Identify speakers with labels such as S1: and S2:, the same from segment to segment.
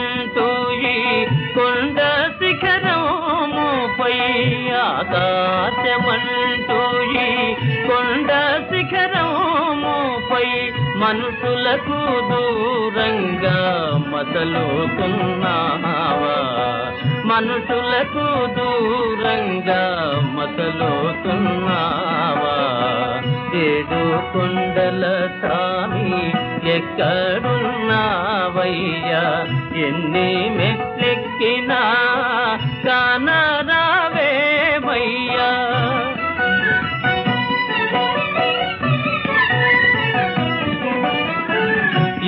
S1: ఆకాశమంటూ కొండ శిఖరముపై ఆకాశమంటూ ఈ కొండ శిఖరముపై మనుషులకు దూరంగా మతలోకున్నావా మనుషులకు దూరంగా మతలోకున్నావా ఏడు కొండల సామి రావయ్యా ఎన్ని మెట్లెక్కినా కానరావేమయ్యా.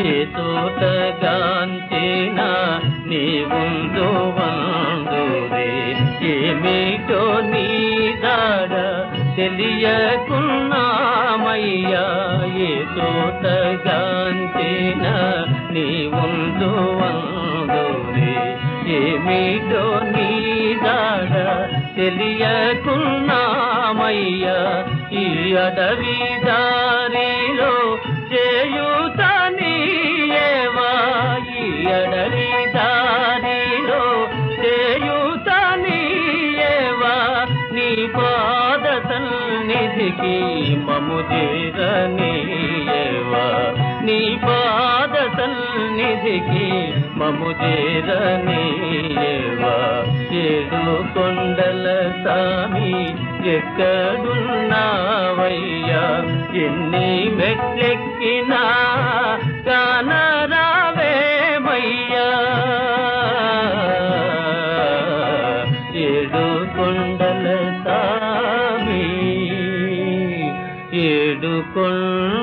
S1: ఏ తోటగాంచినా నీ ఉందో వందురే ఏమిటో నీ దాడ తెలియకున్నామయ్యా. ఏ తోటగాంచినా నీ ఉందో వందురే ఏమిటో నీ దాడ తెలియకున్నామయ్యా. ఈ అడవి దారిలో చేయుత నీయేవా? ఈ అడవి దారిలో చేయుత నీయేవా? నీ పాద సన్నిధికి మము చేరని సన్నిధికి మము చేరనీయేవా? ఏడు కొండల సామి ఎక్కడున్నావయ్యా? ఎన్ని మెట్లెక్కినా కానరావేమయ్యా? ఏడు కొండల సామి ఏడు కొండ